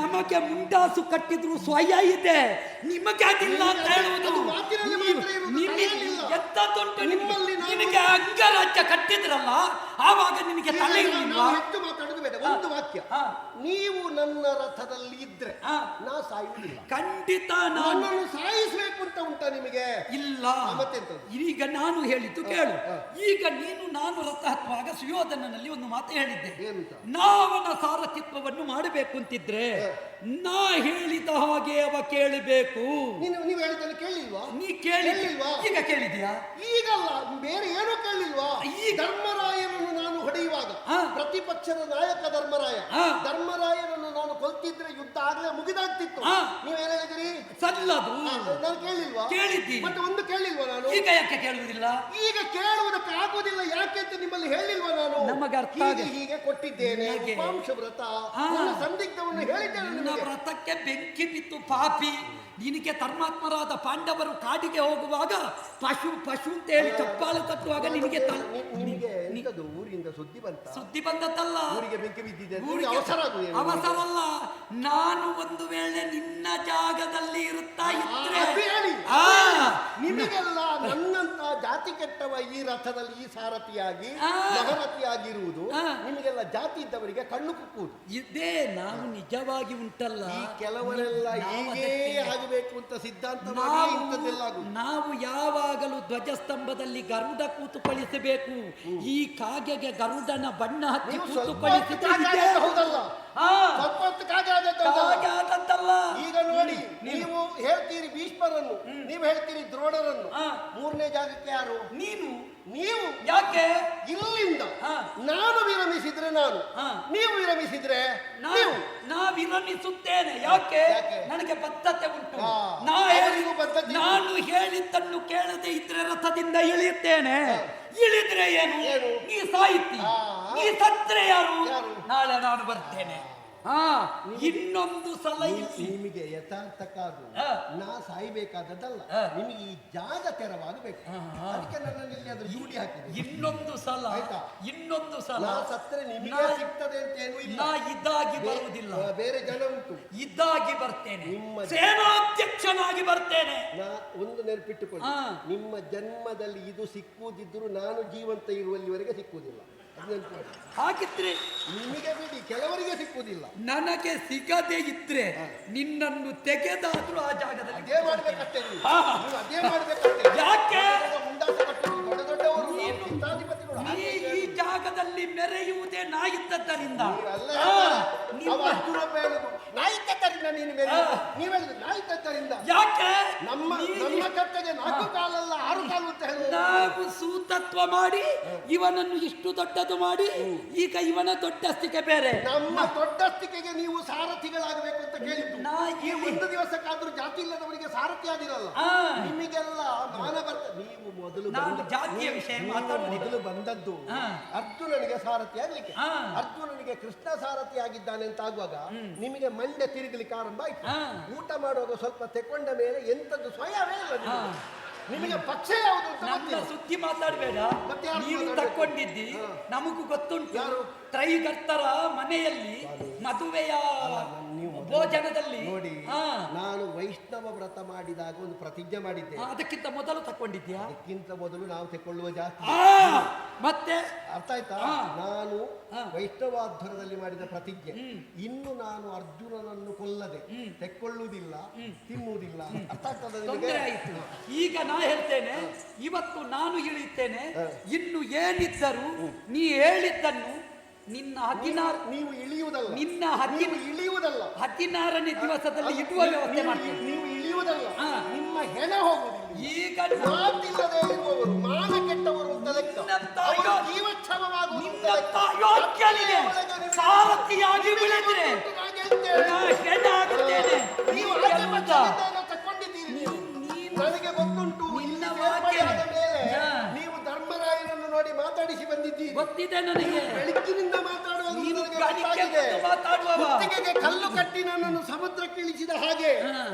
ನಮಗೆ ಮುಂಡಾಸು ಕಟ್ಟಿದ್ರು ಸ್ವಯ ಇದೆ. ನಿಮಗೆ ಆಗಿಲ್ಲ ಅಂತ ಹೇಳುವುದು. ಅದು ತುಂಟು ನಿಮ್ಮಲ್ಲಿ ನಿಮಗೆ ಅಂಗರಾಜ್ಯ ಕಟ್ಟಿದ್ರಲ್ಲ ಆವಾಗ ನಿಮಗೆ ತಲೆ ಇಲ್ವಾ ಒಂದು ವಾಕ್ಯ. ನೀವು ನನ್ನ ರಥದಲ್ಲಿ ಇದ್ರೆ. ನಾ ಸಾಯುವುದಿಲ್ಲ. ಖಂಡಿತ ನಾನು ನನ್ನನ್ನು ಸಾಯಿಸಬೇಕು ಅಂತ ಉಂಟ ನಿಮಗೆ? ಇಲ್ಲ. ಮತ್ತೆ? ಈಗ ನಾನು ಹೇಳಿದ್ದು ಕೇಳು. ಈಗ ನೀನು ನಾನು ರಥ ಹತ್ತುವಾಗ ಸುಯೋಧನನಲ್ಲಿ ಒಂದು ಮಾತು ಹೇಳಿದ್ದೆ? ನಾವನ ಸಾರಥಿತ್ವವನ್ನು ಮಾಡಬೇಕು ಅಂತಿದ್ರೆ ನಾ ಹೇಳಿದ ಹಾಗೆ ಅವ ಕೇಳಬೇಕು. ನೀನು ನೀವು ಹೇಳಿದ್ದನ್ನು ಕೇಳಿಲ್ವಾ? ನೀ ಕೇಳಿ ಕೇಳಿಲ್ವಾ? ಈಗ ಕೇಳಿದ್ಯಾ ಈಗಲ್ಲ ಬೇರೆ ಏನೂ ಕೇಳಿಲ್ವಾ? ಈ ಧರ್ಮರಾಯನನ್ನು ನಾನು ಹೊಡೆಯುವಾಗ ಪ್ರತಿಪಕ್ಷದ ನಾಯಕ ಧರ್ಮರಾಯ. ಧರ್ಮರಾಯರನ್ನು ಧರ್ಮರಾಯನನ್ನು ನಾನು ಕೊಲ್ತಿದ್ರೆ ಯುದ್ಧ ಆಗಲೇ ಮುಗಿದಾಗ್ತಿತ್ತು. ನೀವೇನ್ ಹೇಳಿದ್ರಿ? ಸಲ್ಲದು ನಾನು ಕೇಳಿಲ್ವಾ? ಕೇಳಿದ್ದಿ. ಮತ್ತೆ ಒಂದು ಕೇಳಿಲ್ವಾ ನಾನು? ಈಗ ಯಾಕೆ ಕೇಳುವುದಿಲ್ಲ? ಈಗ ಕೇಳುವುದಕ್ಕೆ ಆಗುವುದಿಲ್ಲ ಯಾಕೆ ಅಂತ ನಿಮ್ಮಲ್ಲಿ ಹೇಳಿಲ್ವಾ ನಾನು? ನಮಗೆ ಅರ್ಥ ಹೀಗೆ ಹೀಗೆ ಕೊಟ್ಟಿದ್ದೇನೆ. ನಿನಗೆ- ಉಪಾಂಶ ವ್ರತ. ನನ್ನ ಸಂದಿಗ್ಧವನ್ನು ಹೇಳಿದ್ದೇನೆ ನಿನ್ನ ವ್ರತಕ್ಕೆ ಬೆಂಕಿ ಬಿತ್ತು ಪಾಪಿ. ನಿನಗೆ ಧರ್ಮಾತ್ಮರಾದ ಪಾಂಡವರು ಕಾಡಿಗೆ ಹೋಗುವಾಗ ಪಶು ಪಶು ಅಂತ ಹೇಳಿ ಚಪ್ಪಾಳು ತಟ್ಟುವಾಗ ನಿನಗೆ ತಲ್- ಊರಿಂದ ಸುದ್ದಿ ಬಂತ? ಸುದ್ದಿ ಬಂದದ್ದಲ್ಲ. ಊರಿಗೆ ಬೆಂಕಿ ಬಿದ್ದಿದೆ ಊರಿಗೆ- ಅವಸರ ಆಗುವುದು ಅವಸರ ನಾನು ಒಂದು ವೇಳೆ ನಿನ್ನ ಜಾಗದಲ್ಲಿ ಇರುತ್ತಾ ಇದ್ರೆ ಹೇಳಿ. ನಿಮಗೆಲ್ಲ ನನ್ನಂತ ಜಾತಿ ಕೆಟ್ಟವ ಈ ರಥದಲ್ಲಿ ಈ ಸಾರಥಿಯಾಗಿ. ಮಹರಥಿಯಾಗಿರುವುದು. ನಿಮಗೆಲ್ಲ ಜಾತಿ ಇದ್ದವರಿಗೆ ಕಣ್ಣು ಕುಕ್ಕುವುದು. ಇದೇ ನಾನು ನಿಜವಾಗಿ ಉಂಟಲ್ಲ. ಈ ಕೆಲವರೆಲ್ಲ ಹೀಗೆ ಆಗಬೇಕು ಅಂತ ಸಿದ್ಧಾಂತ ನಾವು ಯಾವಾಗಲೂ ಧ್ವಜಸ್ತಂಭದಲ್ಲಿ ಗರುಡ ಕೂತುಕೊಳ್ಳಿಸಬೇಕು ಈ ಕಾಗೆಗೆ ಗರುಡನ ಬಣ್ಣ ಹಚ್ಚಿ ನೀವು ಸ್ವಲ್ಪ ಹೊತ್ತು ಕೂತುಕೊಳ್ಳಿಸಿದ್ರೆ ಕಾಗೆ ಇದೇ- ಆದದ್ದು ಹೌದಲ್ಲ ಹಾ, ಸ್ವಲ್ಪ ಹೊತ್ತು ಕಾಗೆ ಆದದ್ದು ಹೌದಲ್ಲ? ಕಾಗೆ ಈಗ ನೋಡಿ ನೀವು ಹೇಳ್ತೀರಿ ಭೀಷ್ಮರನ್ನು ನೀವು ಹೇಳ್ತೀರಿ ದ್ರೋಣರನ್ನು. ಹಾ. ಮೂರನೇ ಜಾಗಕ್ಕೆ ಯಾರು? ನೀನು ನೀವು ಯಾಕೆ? ಇಲ್ಲಿಂದ. ನಾನು ವಿರಮಿಸಿದ್ರೆ ನಾನು. ನೀವು ವಿರಮಿಸಿದ್ರೆ ನಾನು ನೀವು. ನಾ ವಿರಮಿಸುತ್ತೇನೆ. ಯಾಕೆ? ನನಗೆ ಬದ್ಧತೆ ಉಂಟು. ನಾ ಬದ್ಧತೆ ನಾನು ಹೇಳಿದ್ದನ್ನು ಕೇಳದೆ ಇದ್ರೆ ರಥದಿಂದ ಇಳಿಯುತ್ತೇನೆ. ಇಳಿದ್ರೆ ಏನು? ಈ ನೀ ಸಾಯಿತಿ ಈ ನೀ ಸತ್ರೆ ಯಾರು? ಯಾರು? ನಾಳೆ ನಾನು ಬರ್ತೇನೆ. ಹಾ ಇನ್ನೊಂದು ಸಲ ಇಲ್ಲಿ ನಿಮಗೆ ಯಥಾರ್ಥಕ್ಕಾದ್ರು ಕಾದು ನಾ ಸಾಯ್ಬೇಕಾದದ್ದಲ್ಲ. ನಿಮಗೆ ಈ ಜಾಗ ತೆರವಾಗಬೇಕು. ಅದಕ್ಕೆ ನನ್ನಲ್ಲಿ ಇಲ್ಲಿ ಅದ್ರ ಜೂಡಿ ಹಾಕಿದೆ. ಇನ್ನೊಂದು ಸಲ ಆಯ್ತಾ? ಇನ್ನೊಂದು ಸಲ. ನಾ ಸತ್ತರೆ ನಿಮಗೆ ಸಿಗ್ತದೆ ಅಂತ ಏನು ಇಲ್ಲ. ನಾ ಇದ್ದಾಗಿ ಬರುವುದಿಲ್ಲ. ಬೇರೆ ಜನ ಉಂಟು. ಇದ್ದಾಗಿ ಬರ್ತೇನೆ. ನಿಮ್ಮ- ಸೇನಾಧ್ಯಕ್ಷನಾಗಿ ಬರ್ತೇನೆ. ನಾ ಒಂದು ನೆನಪಿಟ್ಟುಕೊಳ್ಳಿ. ನಿಮ್ಮ ಜನ್ಮದಲ್ಲಿ ಇದು ಸಿಕ್ಕುವುದಿದ್ರು ನಾನು ಜೀವಂತ ಇರುವಲ್ಲಿವರೆಗೆ ಸಿಕ್ಕುವುದಿಲ್ಲ. ಹಾಗಿದ್ರೆ ನಿಮಗೆ ಬಿಡಿ ಕೆಲವರಿಗೆ ಸಿಕ್ಕುವುದಿಲ್ಲ. ನನಗೆ ಸಿಗದೆ ಇದ್ರೆ ನಿನ್ನನ್ನು ತೆಗೆದಾದ್ರೂ ಆ ಜಾಗದಲ್ಲಿ ಅದೇ ಮಾಡ್ಬೇಕಷ್ಟೇ ನೀವು. ಹಾ. ನೀವು ಅದೇ ಮಾಡ್ಬೇಕಷ್ಟೇ. ಯಾಕೆ? ಮುಂದಾಸ ಕಟ್ಟೋದು ಜಾಗದಲ್ಲಿ ಮೆರೆಯುವುದೇ ನಾಯಿತದ್ದರಿಂದ ಇದ್ದದ್ದರಿಂದ ಅಲ್ಲ ಆ, ಅವ ನಿಮ್ಮ- ಅರ್ಜುನೊಬ್ಬ ಹೇಳುದು ನಾ ಇದ್ದದ್ದರಿಂದ ನೀನು ಬೇರೆ ನೀವು ಹೇಳಿದ್ರು ನಾ ಇದ್ದದ್ದರಿಂದ ಯಾಕೆ? ನಮ್ಮ ನಮ್ಮ ಕಟ್ಟೆಗೆ ನಾಲ್ಕು ಕಾಲಲ್ಲ ಆರು ಕಾಲು ಅಂತ ಹೇಳುದು ನಾವು ಸೂತತ್ವ ಮಾಡಿ ಇವನನ್ನು ಇಷ್ಟು ದೊಡ್ಡದು ಮಾಡಿ ಈಗ ಇವನ ದೊಡ್ಡಸ್ತಿಕೆ ಬೇರೆ. ನಮ್ಮ ದೊಡ್ಡಸ್ತಿಕೆಗೆ ನೀವು ಸಾರಥಿಗಳಾಗಬೇಕು ಅಂತ ಕೇಳಿದ್ದು. ಈ ಒಂದು ದಿವಸಕ್ಕಾದ್ರೂ ಜಾತಿ ಇಲ್ಲದವರಿಗೆ ಸಾರಥಿ ಆಗಿರಲ್ಲ. ನಿಮಗೆಲ್ಲ ಮಾನ ಬರ್ತದೆ. ನೀವು ಮೊದಲು ಜಾತಿಯ ವಿಷಯ. ಮೊದಲು ಬಂದದ್ದು ಆ. ಅರ್ಜುನನಿಗೆ ಸಾರಥಿ ಆಗ್ಲಿಕ್ಕೆ. ಅರ್ಜುನನಿಗೆ ಕೃಷ್ಣ ಸಾರಥಿ ಆಗಿದ್ದಾನೆ ಅಂತ ಆಗುವಾಗ ನಿಮಗೆ ಮಂಡೆ ತಿರುಗಲಿಕ್ಕೆ ಆರಂಭ ಆಯ್ತು. ಊಟ ಮಾಡುವಾಗ ಸ್ವಲ್ಪ ತೆಕೊಂಡ ಮೇಲೆ ಎಂತದ್ದು ಸ್ವಯವೇ ಇಲ್ಲ ನಿಮಗೆ. ಪಕ್ಷ ಯಾವುದು ನನ್ನ ಸುದ್ದಿ ಮಾತಾಡಬೇಡ. ನೀವು? ತಕ್ಕೊಂಡಿದ್ದಿ. ನಮಗೂ ಗೊತ್ತುಂಟು. ಯಾರು? ತ್ರೈಗರ್ತರ ಮನೆಯಲ್ಲಿ ಮದುವೆಯ ಭೋಜನದಲ್ಲಿ ನೋಡಿ ನಾನು ವೈಷ್ಣವ ವ್ರತ ಮಾಡಿದಾಗ ಒಂದು ಪ್ರತಿಜ್ಞೆ ಮಾಡಿದ್ದೆ. ಅದಕ್ಕಿಂತ ಮೊದಲು ತಕೊಂಡಿದ್ಯಾ ಅದಕ್ಕಿಂತ ಮೊದಲು ನಾವು ತಕೊಳ್ಳುವ ಜಾಸ್ತಿ. ಮತ್ತೆ? ಅರ್ಥ ಆಯ್ತಾ? ನಾನು. ವೈಷ್ಣವಾಧ್ವರದಲ್ಲಿ ಮಾಡಿದ ಪ್ರತಿಜ್ಞೆ. ಇನ್ನು ನಾನು ಅರ್ಜುನನನ್ನು ಕೊಲ್ಲದೆ ತೆಕ್ಕೊಳ್ಳುವುದಿಲ್ಲ ತಿನ್ನುವುದಿಲ್ಲ. ಅರ್ಥ ಆಗ್ತದೆ ಈಗ ನಾ ಹೇಳ್ತೇನೆ ಇವತ್ತು ನಾನು ಇಳಿಯುತ್ತೇನೆ ಇನ್ನು ಏನಿದ್ದರೂ ನೀ ಹೇಳಿದ್ದನ್ನು ನಿನ್ನ ಹದಿನಾರು ನೀವು ಇಳಿಯುವುದಲ್ಲ. ನಿನ್ನ ಹದಿನ ಇಳಿಯುವುದಲ್ಲ. ಹದಿನಾರನೇ ದಿವಸದಲ್ಲಿ ಇಡುವ ವ್ಯವಸ್ಥೆ ಮಾಡ್ತೀವಿ ನೀವು ಇಳಿಯುವುದಲ್ಲ. ನಿಮ್ಮ ಹೆಣ ಹೋಗುವುದಿಲ್ಲ. ಈಗ ಮಾತಿಲ್ಲದೆ ಇರುವವರು ಮಾನ ಕೆಟ್ಟವರು ಅಂತ ಲೆಕ್ಕ. ನಿನ್ನ ಅವರು ಯೋ- ಜೀವಚ್ಛವವಾಗುವುದು ಅಂತ ನಿನ್ನಂತ ಲೆಕ್ಕ. ಯೋಗ್ಯನಿಗೆ ಒಳಗೆ ನಿಮಗೆ- ಸಾರಥಿಯಾಗಿ ಬೆಳೆದ್ರೆ ಹೆಣ ಆಗುತ್ತೇನೆ ನೀವು ಮಾತಾಡಿಸಿ ಬಂದಿದ್ದೀರಿ ಗೊತ್ತಿದೆ ನನಗೆ. ಬೆಳಕಿನಿಂದ ಮಾತಾಡುವ ನೀನು ಕಲ್ಲು ಕಟ್ಟಿ ನನ್ನನ್ನು ಸಮುದ್ರಕ್ಕೆ ಇಳಿಸಿದ ಹಾಗೆ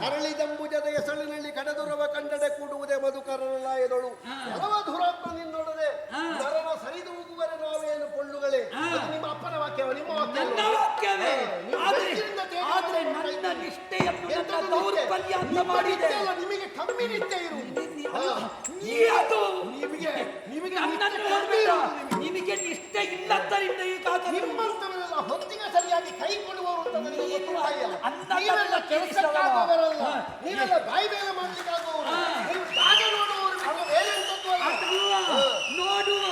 ಅರಳಿದಂಬುಜದ ಎಸಳಿನಲ್ಲಿ ಕಡದುರವ ಕಂಡಡೆ ಕೂಡುವುದೇ ಮಧುಕರಲ್ಲ ಎದಳು ಯಾವ ಧುರಾತ್ಮ ನಿನ್ನೊಡನೆ ನರನ ಹೋಗುವರೆ ನಾವೇನು ಕೊಳ್ಳುಗಳೇ. ನಿಮ್ಮ ಅಪ್ಪನ ವಾಕ್ಯವ ನಿಮ್ಮ ವಾಕ್ಯವೇ? ಆದ್ರೆ ನನ್ನ ನಿಷ್ಠೆಯನ್ನು ನಿಮಗೆ ಕಮ್ಮಿ ನಿತ್ಯ ಇರುವುದು. ಅದು ನಿಮಗೆ ನಿಮಗೆ ನನ್ನನ್ನು. ಇರುವುದು ನಿಮಗೆ. ನಿಷ್ಠೆ ಇಲ್ಲದ್ದರಿಂದ ಹೀಗಾದದ್ದು. ನಿಮ್ಮಂತವರೆಲ್ಲ ಹೊತ್ತಿಗೆ ಸರಿಯಾಗಿ ಕೈ ಕೊಡುವವರು ಅಂತ ನನಗೆ ನೀನು ಗೊತ್ತುಂಟಯ್ಯ. ಅನ್ನ ನೀವೆಲ್ಲ ಕಲ್ಲ ಕೆಲಸಕ್ಕಾಗುವವರಲ್ಲ ಹಾ. ನೀವೆಲ್ಲ ಬಾಯಿ ಬೇಗ ಮಾಡ್ಲಿಕ್ಕಾಗುವವರು ನೀವು ಜಾಗ ನೋಡುವವರು ಬಿಟ್ಟು ಬೇರೆ ಎಂತದ್ದು ಅಲ್ಲ. ಅಲ್ವಾ? ನೋಡುವ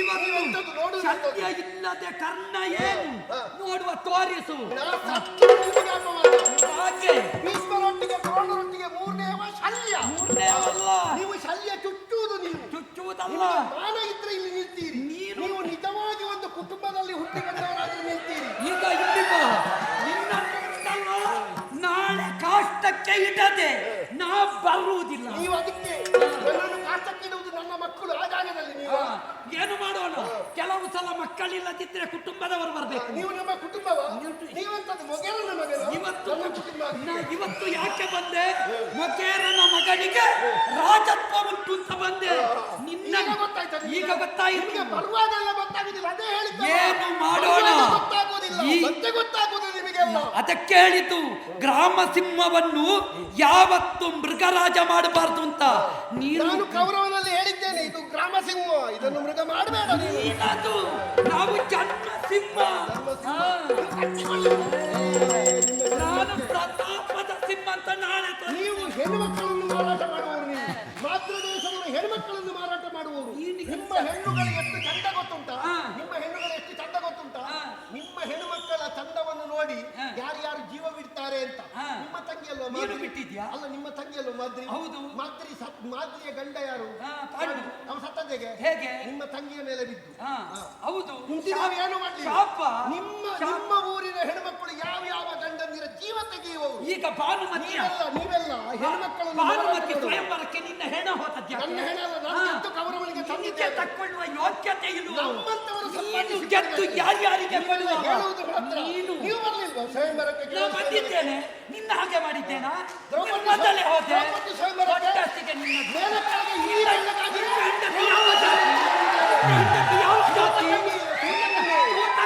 ಇವತ್ತು ನೋಡು ನೋಡುವುದು ಸತ್ಯ ಇಲ್ಲದೆ ಕರ್ಣ ಏನು ನೋಡುವ ತೋರಿಸು ನಾ ಸತ್ತು ನಿಮಗೆ ಅಪವಾದ. ಹಾಗೆ. ಭೀಷ್ಮರೊಟ್ಟಿಗೆ ದ್ರೋಣರೊಟ್ಟಿಗೆ ಮೂರನೇವ ಶಲ್ಯ. ಮೂರನೇ ನೀವು ಶಲ್ಯ ಚುಚ್ಚುವುದು ನೀವು. ಚುಚ್ಚುವುದಲ್ಲ. ನಿಮಗೆ ಮಾನ ಇದ್ರೆ ಇಲ್ಲಿ ನಿಲ್ತೀರಿ. ನೀವು ನಿಜವಾಗಿ ಒಂದು ಕುಟುಂಬದಲ್ಲಿ ಹುಟ್ಟಿಕೊಂಡವರಾದ್ರೆ ನಿಲ್ತೀರಿ. ಈಗ ಇಲ್ಲಿಗೋ ನಿನ್ನನ್ನುಂಟಲ್ಲ ನಾಳೆ ಕಾಷ್ಟಕ್ಕೆ ಇಡದೆ ನಾ ಬರುವುದಿಲ್ಲ. ನೀವು ಅದಕ್ಕೆ ನನ್ನನ್ನು ಇಡುವುದು ನನ್ನ ಮಕ್ಕಳು ಆ ಜಾಗದಲ್ಲಿ ನೀವು. ಏನು ಮಾಡೋಣ? ಕೆಲವು ಸಲ ಮಕ್ಕಳಿಲ್ಲದಿದ್ರೆ ಕುಟುಂಬದವರು ಬರಬೇಕು. ನೀವು ನಮ್ಮ ಕುಟುಂಬವ? ಇವತ್ತು ಇವತ್ತು ಯಾಕೆ ಬಂದೆ? ಮೊಕೇರನ ಮಗನಿಗೆ ರಾಜತ್ವ ಉಂಟು ಅಂತ ಬಂದೆ. ನಿನ್ನ ಈಗ ಗೊತ್ತಾಯ್ತಾ ಏನು ಮಾಡೋಣ? ಗೊತ್ತಾಗೋದಿಲ್ಲ. ಈ- ಮತ್ತೆ ಗೊತ್ತಾಗುದು ನಿಮಗೆಲ್ಲ ಅದಕ್ಕೆ ಹೇಳಿತು ಗ್ರಾಮ ಸಿಂಹವನ್ನು ಯಾವತ್ತು ಮೃಗರಾಜ ಮಾಡಬಾರದು ಅಂತ ನೀನು ಕೌರವನಲ್ಲಿ ಹೇಳಿದ್ದೇನೆ ಇದು ಗ್ರಾಮ ಸಿಂಹ ಇದನ್ನು ಮೃಗ ಮಾಡಬೇಡ ನೀನದು ನಾವು ಜನ್ಮ ಸಿಂಹ. ನಾನು ಪ್ರತಾಪದ ಸಿಂಹ ಅಂತ ನಾಳೆ. ನೀವು ಹೆಣ್ಣುಮಕ್ಕಳನ್ನು ಮಾರಾಟ ಮಾಡುವವರು ನೀವು. ಮಾತೃ ದೇಶವನ್ನು ಹೆಣ್ಮಕ್ಕಳನ್ನು ಮಾರಾಟ ಮಾಡುವವರು. ನಿಮ್ಮ ಹೆಣ್ಣುಗಳು ಎಷ್ಟು ಚಂದ ಗೊತ್ತುಂಟಾ. ನಿಮ್ಮ ಹೆಣ್ಣುಗಳು ಎಷ್ಟು ಚಂದ ಗೊತ್ತುಂಟಾ ಹಾ. ನಿಮ್ಮ ಹೆಣ್ಣುಮಕ್ಕಳ ಚಂದವನ್ನು ನೋಡಿ. ಯಾರ್ಯಾರು ಜೀವ ಬಿಡ್ತಾರೆ ಅಂತ ನಿಮ್ಮ ತಂಗಿಯಲ್ಲೋ ನೀನು ಮಾದ್ರಿ? ಬಿಟ್ಟಿದ್ಯಾ? ಅಲ್ಲ ನಿಮ್ಮ ತಂಗಿಯಲ್ಲೋ ಮಾದ್ರಿ ಹೌದು. ಮಾದ್ರಿ ಸತ್ ಮಾದ್ರಿಯ ಗಂಡ ಯಾರು ನಾವು ಸತ್ತದ್ದೇಗೆ ಹೇಗೆ? ನಿಮ್ಮ ತಂಗಿಯ ಮೇಲೆ ಬಿದ್ದು ಹೌದು ಏನು ಮಾಡಲಿ ನಿಮ್ಮ. ನಿಮ್ಮ ಊರಿನ ಹೆಣ್ಮಕ್ಕಳು ಯಾವ ಯಾವ ಗಂಡಂದಿರ ಜೀವ ತೆಗೆಯುವವರು ಈಗ ಬಾನು ನೀವೆಲ್ಲ ನೀವೆಲ್ಲ ಹೆಣ್ಮಕ್ಕಳು ಭಾನುಮತಿ. ಸ್ವಯಂವರಕ್ಕೆ ನಿನ್ನ ಹೆಣ ಹೋದದ್ಯಾಕೆ? ನನ್ನ ಹೆಣ ಅಲ್ಲ, ನಾನು ತಂದಿದ್ದೇನೆ. ತಕ್ಕೊಳ್ಳುವ ಯೋಗ್ಯತೆ ಇಲ್ಲ ನಮ್ಮಂತವರು ನೀನು ಗೆದ್ದು ಯಾರ್ಯಾರಿಗೆ ಕೊಡುವ? ಹೇಳುವುದು ಮಾತ್ರ ನೀನು ನೀವು ಬರ್ಲಿಲ್ವಾ ಸ್ವಯಂವರಕ್ಕೆ ಬಂದಿದ್ದೇನೆ. ನಿನ್ನ ಹಾಗೆ ಮಾಡಿದ್ದೇನಾ? ದ್ರೌಪದಿ ಮೊದಲೇ ಹೋದೆ. ದ್ರೌಪದಿ ಸ್ವಯಂವರಕ್ಕೆ ಒಟ್ಟೊಟ್ಟಿಗೆ ನಿನ್ನ ಮೇಲೆ ಕೆಳಗೆ ಈ ಇಲ್ಲ, ನಿನ್ನ ಹೆಂಡತಿ ಯಾವ ಜಾತಿ? ನಿನ್ನ ಹೆಂಡತಿ ಯಾವ ಜಾತಿ? ಊಟ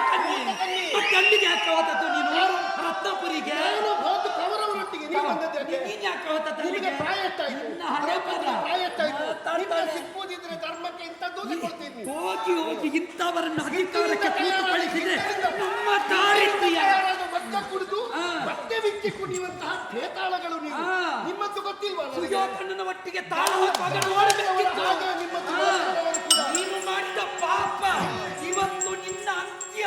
ಮತ್ತೆ ಅಲ್ಲಿಗೆ ಯಾಕೆ ನೀನು? ರತ್ನಪುರಿಗೆ. ನಾನು ಹೋದ ಕೌರವನೊಟ್ಟಿಗೆ ಹೋಗಿ ಹೋಗಿ ಇಂಥವರನ್ನು ಅಧಿಕಾರಕ್ಕೆ ಕೂತುಕೊಳ್ಳಿಸಿದ್ರೆ ನಮ್ಮ ತಾರಿಂದ್ರಿಯ ಕುಡಿದು ಮತ್ತೆ ವಿಚ್ಚಿ ಕುಡಿಯುವಂತಹ ಠೇತಾಳಗಳು ನೀವು. ನಿಮ್ಮದ್ದು ಗೊತ್ತಿಲ್ವಾ ಸುಯೋಧನನ ಒಟ್ಟಿಗೆ ತಾಳ ನೀನು ಮಾಡಿದ ಪಾಪ. ಇವತ್ತು ನಿನ್ನ ಅಂತ್ಯ.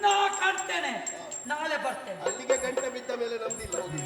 ನಾ ಕಾಣ್ತೇನೆ. ನಾಳೆ ಬರ್ತೇನೆ. ಅಲ್ಲಿಗೆ ಗಂಟೆ ಬಿದ್ದ ಮೇಲೆ ನಮ್ದಿಲ್ಲ ಹೋಗಿ